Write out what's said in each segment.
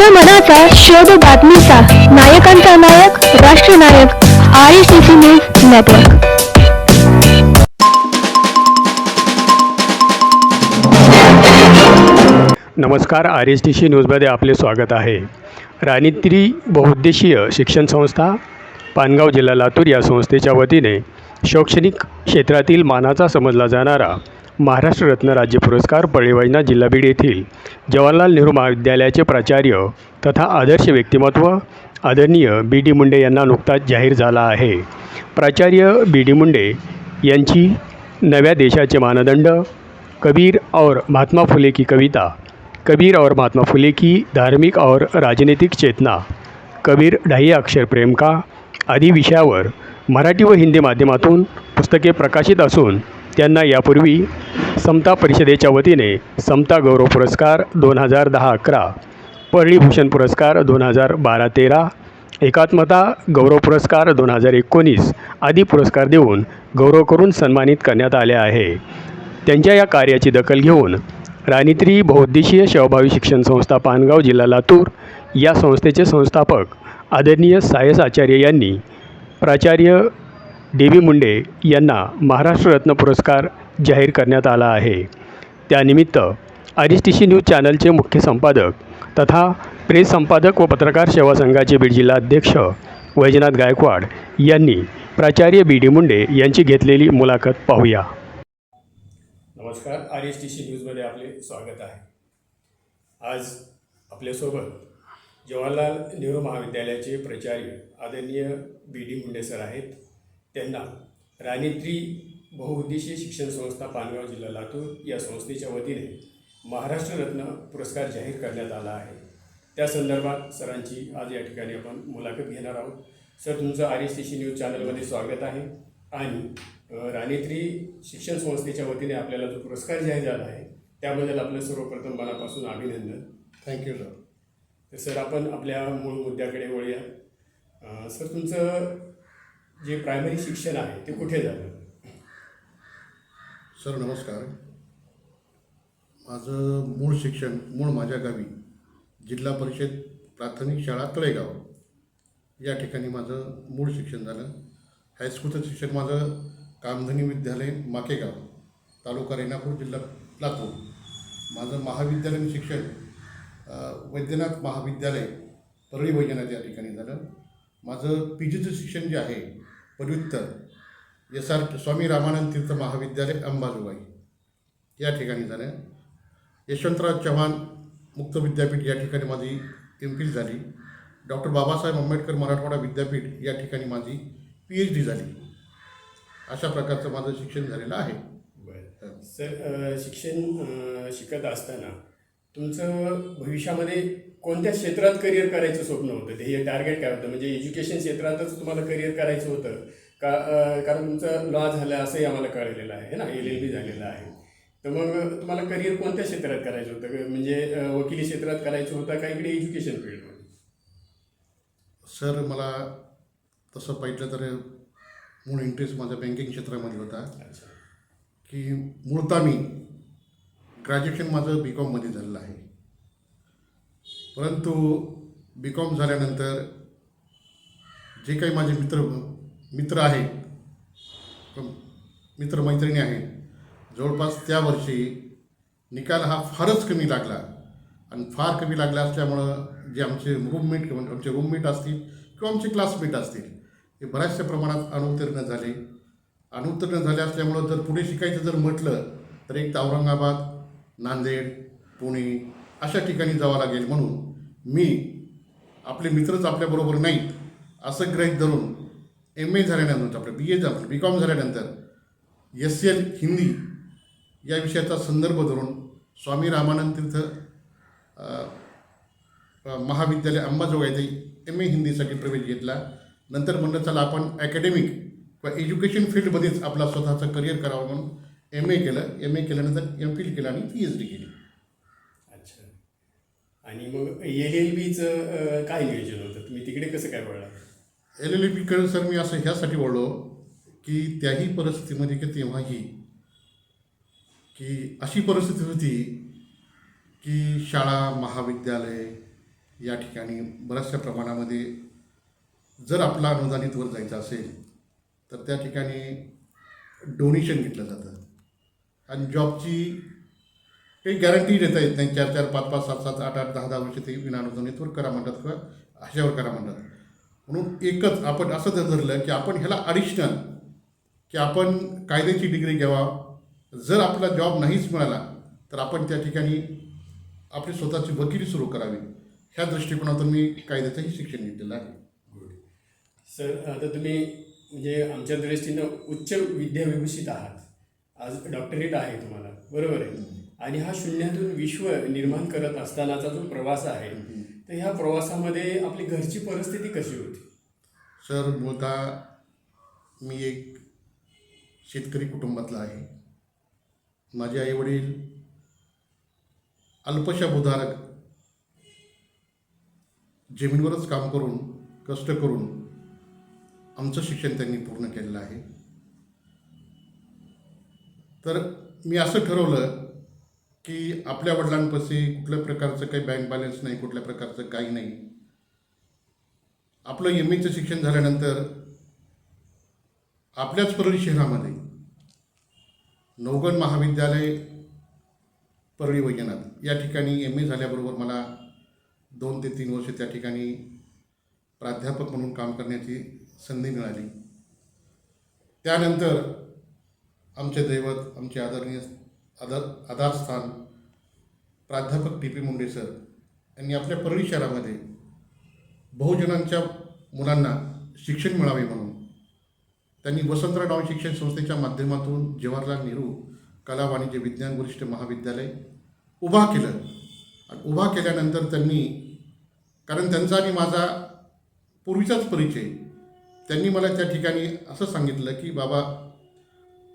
जनमनाचा शोध बातमीचा. नायकांचा नायक राष्ट्रनायक R S T C news network. नमस्कार आर एस टी सी न्यूजमध्ये आपले स्वागत आहे. राणीत्री बहुउद्देशीय शिक्षण संस्था पानगाव जिल्हा लातूर या संस्थेच्या वतीने शैक्षणिक क्षेत्रातील मानाचा समजला जाणारा महाराष्ट्र रत्न राज्य पुरस्कार पळीवैना जिल्हा बीड येथील जवाहरलाल नेहरू महाविद्यालयाचे प्राचार्य तथा आदर्श व्यक्तिमत्व आदरणीय बी डी मुंडे यांना नुकताच जाहीर झाला आहे. प्राचार्य बी डी मुंडे यांची नव्या देशाचे मानदंड कबीर और महात्मा फुले की कविता कबीर और महात्मा फुले की धार्मिक और राजनीतिक चेतना कबीर ढाई अक्षर प्रेम का आदी विषयावर मराठी व हिंदी माध्यमातून पुस्तके प्रकाशित असून त्यांना यापूर्वी समता परिषदेच्या वतीने समता गौरव पुरस्कार दोन हजार दहा अकरा परळीभूषण पुरस्कार दोन हजार बारा तेरा एकात्मता गौरव पुरस्कार दोन हजार एकोणीस आदी पुरस्कार देऊन गौरव करून सन्मानित करण्यात आले आहे. त्यांच्या या कार्याची दखल घेऊन राणीत्री बहुद्देशीय सहभावी शिक्षण संस्था पानगाव जिल्हा लातूर या संस्थेचे संस्थापक आदरणीय सायस आचार्य यांनी प्राचार्य डी बी मुंडे यांना महाराष्ट्र रत्न पुरस्कार जाहीर करण्यात आला आहे. त्यानिमित्त R S T C news चॅनलचे मुख्य संपादक तथा प्रेस संपादक व पत्रकार सेवा संघाचे बीड जिल्हाध्यक्ष वैजनाथ गायकवाड यांनी प्राचार्य बी डी मुंडे यांची घेतलेली मुलाखत पाहूया. नमस्कार. आर एस टी सी न्यूजमध्ये आपले स्वागत आहे. आज आपल्यासोबत जवाहरलाल नेहरू महाविद्यालयाचे प्राचार्य आदरणीय बी डी मुंडे सर आहेत. त्यांना राणीत्री बहुउद्देशीय शिक्षण संस्था पानगाव जिल्हा लातूर या संस्थेच्या वतीने महाराष्ट्र रत्न पुरस्कार जाहीर करण्यात आला आहे. त्या संदर्भात सरांची आज या ठिकाणी आपण मुलाखत घेणार आहोत. सर तुमचं R S T C news चॅनलमध्ये स्वागत आहे आणि राणीत्री शिक्षण संस्थेच्या वतीने आपल्याला जो पुरस्कार जाहीर झाला आहे त्याबद्दल आपलं सर्वप्रथम मनापासून अभिनंदन. थँक्यू सर तर सर आपण आपल्या मूळ मुद्द्याकडे वळूया. सर तुमचं जे प्रायमरी शिक्षण आहे ते कुठे झालं? सर नमस्कार. माझं मूळ शिक्षण मूळ माझ्या गावी जिल्हा परिषद प्राथमिक शाळा तळेगाव. या ठिकाणी माझं मूळ शिक्षण झालं. हायस्कूलचं शिक्षण माझं कामधनी विद्यालय माकेगाव तालुका रेणापूर जिल्हा लातूर. माझं महाविद्यालयीन शिक्षण वैद्यनाथ महाविद्यालय परळी वैद्यनाथ या ठिकाणी झालं. माझं पी जीचं शिक्षण जे आहे पदव्युत्तर. एस आर स्वामी रामानंद तीर्थ महाविद्यालय अंबाजोगाई. या ठिकाणी झालं. यशवंतराव चव्हाण मुक्त विद्यापीठ या ठिकाणी माझी एम फिल झाली. डॉक्टर बाबासाहेब आंबेडकर मराठवाडा विद्यापीठ या ठिकाणी माझी पी एच डी झाली. अशा प्रकारचं माझं शिक्षण झालेलं आहे. बरं. सर शिक्षण शिकत असताना तुमचं भविष्यामध्ये कोणत्या क्षेत्रात करिअर करायचं स्वप्न होतं? ते हे टार्गेट काय होतं? म्हणजे एज्युकेशन क्षेत्रातच तुम्हाला करिअर करायचं होतं. का कारण तुमचं लॉ झालं असंही आम्हाला कळलेलं आहे ना? एल एल बी झालेलं आहे. तर मग तुम्हाला करिअर कोणत्या क्षेत्रात करायचं होतं? म्हणजे वकिली क्षेत्रात करायचं होतं का इकडे एज्युकेशन फील्डमध्ये सर मला तसं पाहिलं तर मूळ इंटरेस्ट माझा बँकिंग क्षेत्रामध्ये होता. की मूळतः मी ग्रॅज्युएशन माझं बी कॉममध्ये झालेलं आहे. परंतु बी कॉम झाल्यानंतर जे काही माझे मित्र मित्र आहेत मित्रमैत्रिणी आहेत जवळपास त्या वर्षी निकाल हा फारच कमी लागला. आणि फार कमी लागला असल्यामुळं जे आमचे रूममेट आमचे रूममेट असतील किंवा आमचे क्लासमेट असतील हे बऱ्याचशा प्रमाणात अनुत्तीर्ण झाले. अनुत्तीर्ण झाले असल्यामुळं जर पुढे शिकायचं जर म्हटलं तर एक तर औरंगाबाद नांदेड पुणे अशा ठिकाणी जावं लागेल म्हणून मी आपले मित्रच आपल्याबरोबर नाहीत असं ग्रहित धरून एम ए झाल्यानंतर आपलं बी ए झालं बी कॉम झाल्यानंतर एस एल हिंदी या विषयाचा संदर्भ धरून स्वामी रामानंद तीर्थ महाविद्यालय अंबाजोगाई येथे एम ए हिंदीसाठी प्रवेश घेतला. नंतर म्हणलं चला आपण अकॅडमिक किंवा एज्युकेशन फील्डमध्येच आपला स्वतःचं करिअर करावं म्हणून एम ए केलं एम ए केल्यानंतर एम फिल केलं आणि पी एच डी केली. अच्छा. आणि मग एल एल बीचं काय नियोजन होतं? तुम्ही तिकडे कसं काय वळला? एल एल बीकडे सर मी असं ह्यासाठी वळलो की त्याही परिस्थितीमध्ये की तेव्हाही की अशी परिस्थिती होती की शाळा महाविद्यालय या ठिकाणी बऱ्याचशा प्रमाणामध्ये जर आपला अनुदानित वर जायचं असेल तर त्या ठिकाणी डोनेशन घेतलं जातं. आणि जॉबची काही गॅरंटी देता येत नाही. चार चार पाच पाच सात सात आठ आठ दहा दहा वर्ष ते विनानुदानितवर करा म्हणतात किंवा ह्याच्यावर करा म्हणतात. म्हणून एकच आपण असं जर धरलं की आपण ह्याला ॲडिशनल की आपण कायद्याची डिग्री घ्यावा. जर आपला जॉब नाहीच मिळाला तर आपण त्या ठिकाणी आपली स्वतःची वकिली सुरू करावी. ह्या दृष्टिकोनातून मी कायद्याचंही शिक्षण घेतलेलं आहे. सर आता तुम्ही म्हणजे आमच्या दृष्टीनं उच्च विद्याविभूषित आहात. आज डॉक्टरेट आहे तुम्हाला. बरोबर आहे? आणि हा शून्यातून विश्व निर्माण करत असतानाचा जो प्रवास आहे तर ह्या प्रवासामध्ये आपली घरची परिस्थिती कशी होती? सर मूळतः मी एक शेतकरी कुटुंबातला आहे. माझे आईवडील अल्पशाबुधारक जमिनीवरच काम करून कष्ट करून आमचं शिक्षण त्यांनी पूर्ण केलेलं आहे. तर मी असं ठरवलं की आपल्या वडिलांपाशी कुठल्या प्रकारचं काही बँक बॅलन्स नाही कुठल्या प्रकारचं काही नाही. आपलं एम एचं शिक्षण झाल्यानंतर आपल्याच परळी शहरामध्ये नवगण महाविद्यालय परळी वैजनाथ या ठिकाणी एम ए झाल्याबरोबर मला दोन ते तीन वर्ष त्या ठिकाणी प्राध्यापक म्हणून काम करण्याची संधी मिळाली. त्यानंतर आमचे दैवत आमचे आदरणीय आधार आधारस्थान प्राध्यापक टी पी मुंडे सर यांनी आपल्या परळी शहरामध्ये बहुजनांच्या मुलांना शिक्षण मिळावे म्हणून त्यांनी वसंतराव नाव शिक्षण संस्थेच्या माध्यमातून जवाहरलाल नेहरू कला वाणिज्य विज्ञान वरिष्ठ महाविद्यालय उभा केलं. आणि उभा केल्यानंतर त्यांनी कारण त्यांचा आणि माझा पूर्वीचाच परिचय त्यांनी मला त्या ठिकाणी असं सांगितलं की बाबा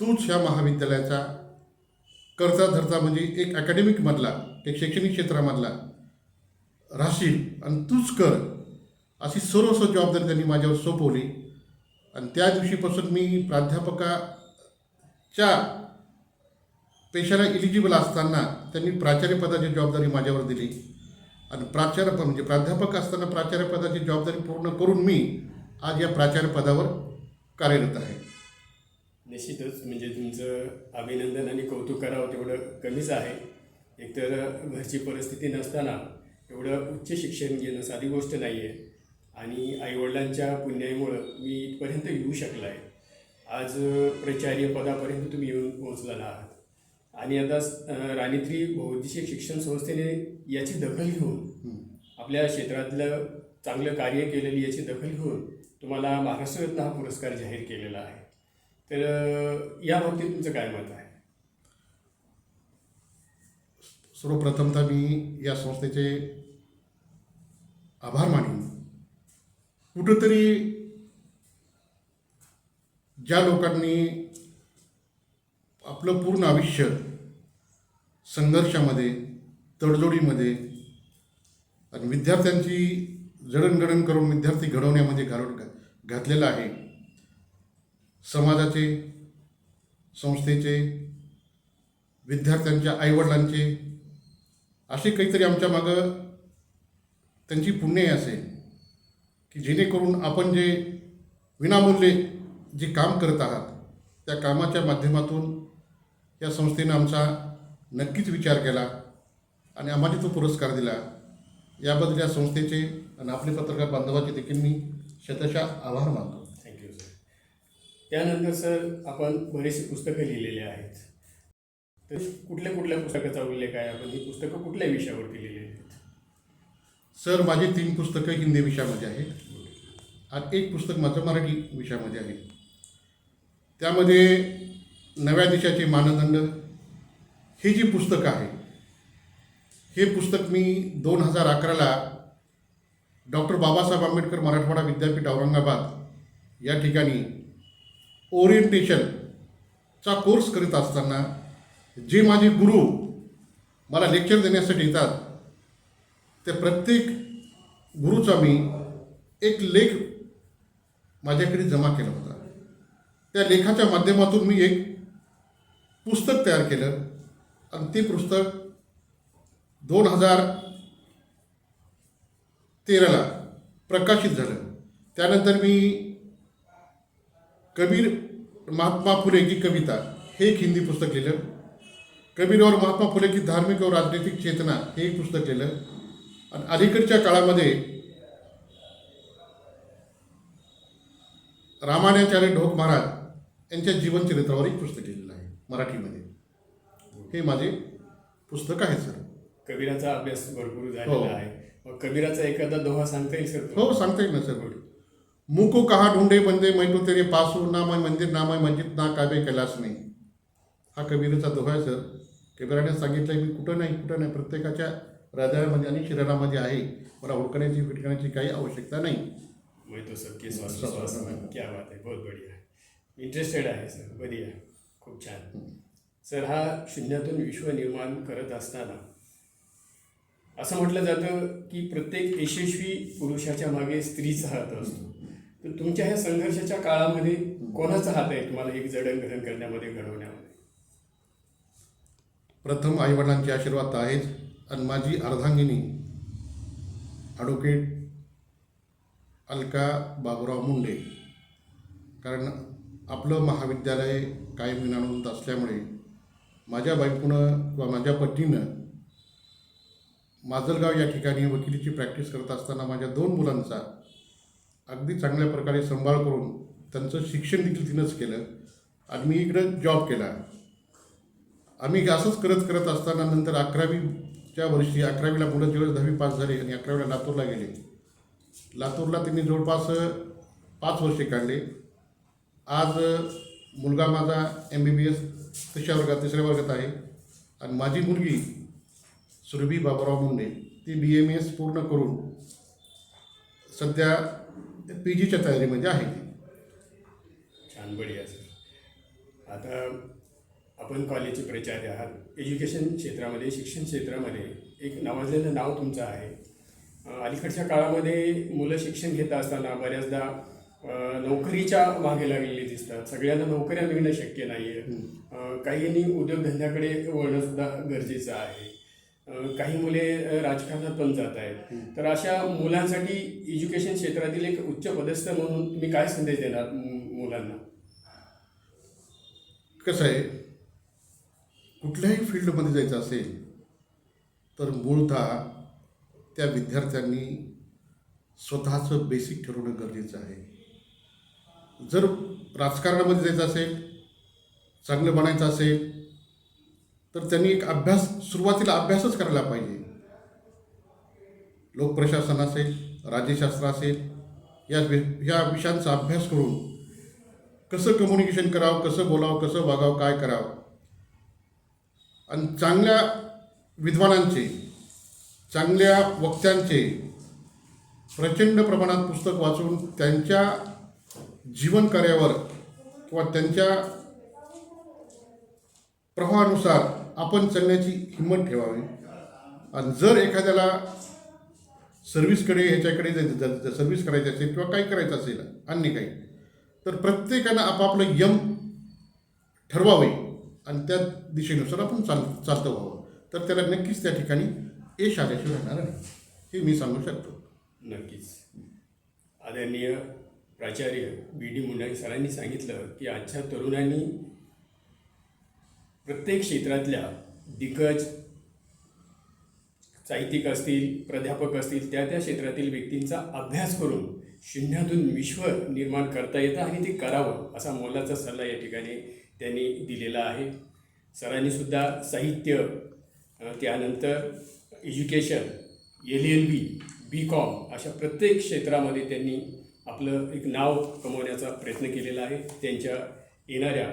तूच ह्या महाविद्यालयाचा करता धरता म्हणजे एक अकॅडमिकमधला एक शैक्षणिक क्षेत्रामधला राहशील आणि तूच कर अशी सर्वस्व जबाबदारी त्यांनी माझ्यावर सोपवली. आणि त्या दिवशीपासून मी प्राध्यापकाच्या पेशाला इलिजिबल असताना त्यांनी प्राचार्यपदाची जबाबदारी माझ्यावर दिली. आणि प्राचार्य म्हणजे प्राध्यापक असताना प्राचार्यपदाची जबाबदारी पूर्ण करून मी आज या प्राचार्यपदावर कार्यरत आहे. निश्चितच म्हणजे तुमचं अभिनंदन आणि कौतुक करावं तेवढं कमीच आहे. एकतर घरची परिस्थिती नसताना एवढं उच्च शिक्षण घेणं साधी गोष्ट नाही आहे आणि आईवडिलांच्या पुण्याईमुळं मी इथपर्यंत येऊ शकला आहे आज प्राचार्य पदापर्यंत तुम्ही येऊन पोहोचलेला आहात. आणि आता राणीत्री बौद्धिक शिक्षण संस्थेने याची दखल घेऊन आपल्या क्षेत्रातलं चांगलं कार्य केलेली याची दखल घेऊन तुम्हाला महाराष्ट्ररत्न हा पुरस्कार जाहीर केलेला आहे. तर अं, या बाबतीत तुमचं काय मत आहे? सर्वप्रथमतः मी या संस्थेचे आभार मानेन. कुठंतरी ज्या लोकांनी आपलं पूर्ण आयुष्य संघर्षामध्ये तडजोडीमध्ये आणि विद्यार्थ्यांची जडणघडण करून विद्यार्थी घडवण्यामध्ये घालून घातलेलं आहे समाजाचे संस्थेचे विद्यार्थ्यांच्या आईवडिलांचे असे काहीतरी आमच्या मागं त्यांची पुण्य असेल की जेणेकरून आपण जे विनामूल्य जे काम करत आहात त्या कामाच्या माध्यमातून या संस्थेनं आमचा नक्कीच विचार केला आणि आम्हाला तो पुरस्कार दिला. याबद्दल या संस्थेचे आणि आपले पत्रकार बांधवाचे देखील मी शतशा आभार मानतो. त्यानंतर सर आपण बरीचशी पुस्तकं लिहिलेली आहेत. तर कुठल्या कुठल्या पुस्तकाचा उल्लेख आहे? आपण ही पुस्तकं कुठल्या विषयावरती लिहिलेली आहेत? सर माझी तीन पुस्तकं हिंदी विषयामध्ये आहेत. आणि एक पुस्तक माझं मराठी विषयामध्ये आहे. त्यामध्ये नव्या देशाचे मानदंड. हे जे पुस्तक आहे हे पुस्तक मी दोन हजार अकराला डॉक्टर बाबासाहेब आंबेडकर मराठवाडा विद्यापीठ औरंगाबाद या ठिकाणी ओरिएंटेशनचा कोर्स करीत असताना जे माझे गुरु मला लेक्चर देण्यासाठी येतात त्या प्रत्येक गुरुचा मी एक लेख माझ्याकडे जमा केला होता. त्या लेखाच्या माध्यमातून मी एक पुस्तक तयार केलं आणि ते पुस्तक दोन हजार तेराला प्रकाशित झालं. त्यानंतर मी कबीर महात्मा फुले की कविता हे एक हिंदी पुस्तक लिहिलं. कबीर और महात्मा फुले की धार्मिक और राजनैतिक चेतना हे एक पुस्तक लिहिलं. आणि अलीकडच्या काळामध्ये रामायणाचार्य ढोक महाराज यांच्या जीवनचरित्रावर एक पुस्तक लिहिलेलं आहे मराठीमध्ये. हे माझे पुस्तक आहे सर. कबीराचा अभ्यास भरपूर हो. झालेला आहे. मग कबीराचा एखादा दोहा सांगता येईल सर? हो सांगता येईल ना सर. मुको कहा ढूंढे बंदे मैं तो तेरे पासू ना मैं मंदिर ना मैं मस्जिद ना काबे कैलास नाही। हा कबीरचा दोहा आहे सर कबीराने सांगितलं मी कुठं नाही कुठं नाही प्रत्येकाच्या हृदयामध्ये आणि शरीरामध्ये आहे. मला हुडकण्याची फिटकण्याची काही आवश्यकता नाही. मैं तो सबके सब- श्वास क्या बात आहे बहुत बढिया इंटरेस्टेड आहे सर बढिया खूप छान. सर हा शून्यातून विश्व निर्माण करत असताना असं म्हटलं जातं की प्रत्येक यशस्वी पुरुषाच्या मागे स्त्रीचा हात असतो. तर तुमच्या ह्या संघर्षाच्या काळामध्ये कोणाचा हात आहे तुम्हाला एक जडणघडण करण्यामध्ये घडवण्यामध्ये? प्रथम आईवडिलांचे आशीर्वाद तर आहेच. आणि माझी अर्धांगिनी ॲडव्होकेट अलका बाबुराव मुंडे. कारण आपलं महाविद्यालय कायम विनानंद असल्यामुळे माझ्या बायकोनं किंवा माझ्या पत्नीनं माजलगाव या ठिकाणी वकिलीची प्रॅक्टिस करत असताना माझ्या दोन मुलांचा अगदी चांगल्या प्रकारे सांभाळ करून त्यांचं शिक्षण देखील तिनंच केलं. आणि मी इकडं जॉब केला. आम्ही असंच करत करत असताना नंतर अकरावीच्या वर्षी अकरावीला मुलं दिवस दहावी पास झाले आणि अकरावीला लातूरला गेले. लातूरला त्यांनी जवळपास पाच वर्षे काढले. आज मुलगा माझा एम बी बी एस तिसऱ्या वर्गात तिसऱ्या वर्गात आहे. आणि माझी मुलगी सुरभी बाबुराव मुंडे ती बी एम एस पूर्ण करून सध्या पी जीच्या तयारीमध्ये आहे छान बढिया सर. आता आपण कॉलेजचे प्राचार्य आहात. एज्युकेशन क्षेत्रामध्ये शिक्षण क्षेत्रामध्ये एक नावाजलेलं नाव तुमचं आहे. अलीकडच्या काळामध्ये मुलं शिक्षण घेत असताना बऱ्याचदा नोकरीच्या मागे लागलेली दिसतात. सगळ्यांना नोकऱ्या मिळणं शक्य नाही आहे काहींनी उद्योगधंद्याकडे वळणं सुद्धा गरजेचं आहे. काही मुले राजकारणात पण जात आहेत. तर अशा मुलांसाठी एज्युकेशन क्षेत्रातील एक उच्च पदस्थ म्हणून तुम्ही काय संदेश देणार मुलांना? कसं आहे कुठल्याही फील्डमध्ये जायचं असेल तर मूळतः त्या विद्यार्थ्यांनी स्वतःचं बेसिक ठरवणं गरजेचं आहे. जर राजकारणामध्ये जायचं असेल चांगलं बनायचं असेल तर त्यांनी एक अभ्यास सुरुवातीला अभ्यासच करायला पाहिजे. लोकप्रशासन असेल राज्यशास्त्र असेल या या विषयांचा अभ्यास करून कसं कम्युनिकेशन करावं कसं बोलावं कसं वागावं काय करावं. आणि चांगल्या विद्वानांचे चांगल्या वक्त्यांचे प्रचंड प्रमाणात पुस्तक वाचून त्यांच्या जीवन कार्यावर किंवा त्यांच्या प्रवाहानुसार आपण चालण्याची हिंमत ठेवावी. आणि जर एखाद्याला सर्व्हिसकडे ह्याच्याकडे जायचं- सर्व्हिस करायची असेल किंवा काही करायचं असेल अन्य काही तर प्रत्येकानं आपापलं यम ठरवावे आणि त्या दिशेनुसार आपण चाल चालतं व्हावं. तर त्याला नक्कीच त्या ठिकाणी यश आल्याशिवाय राहणार नाही. हे मी सांगू शकतो. नक्कीच. आदरणीय प्राचार्य बी डी मुंडा सरांनी सांगितलं की आजच्या तरुणांनी प्रत्येक क्षेत्रातल्या दिग्गज साहित्यिक असतील प्राध्यापक असतील त्या त्या क्षेत्रातील व्यक्तींचा अभ्यास करून शून्यातून विश्व निर्माण करता येतं आणि ते करावं असा मोलाचा सल्ला या ठिकाणी त्यांनी दिलेला आहे. सरांनीसुद्धा साहित्य त्यानंतर education L L B B Com अशा प्रत्येक क्षेत्रामध्ये त्यांनी आपलं एक नाव कमवण्याचा प्रयत्न केलेला आहे. त्यांच्या येणाऱ्या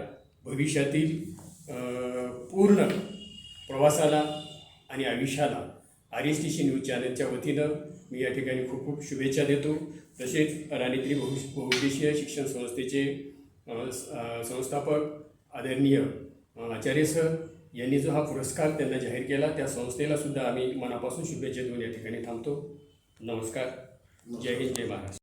भविष्यातील पूर्ण प्रवासाला आणि आयुष्याला R S T C news चॅनलच्या वतीनं मी या ठिकाणी खूप खूप शुभेच्छा देतो. तसेच राणीत्री बहु बहुउद्देशीय शिक्षण संस्थेचे संस्थापक आदरणीय आचार्य सर यांनी जो हा पुरस्कार त्यांना जाहीर केला त्या संस्थेला सुद्धा आम्ही मनापासून शुभेच्छा देऊन या ठिकाणी थांबतो. नमस्कार. जय हिंद जय महाराष्ट्र.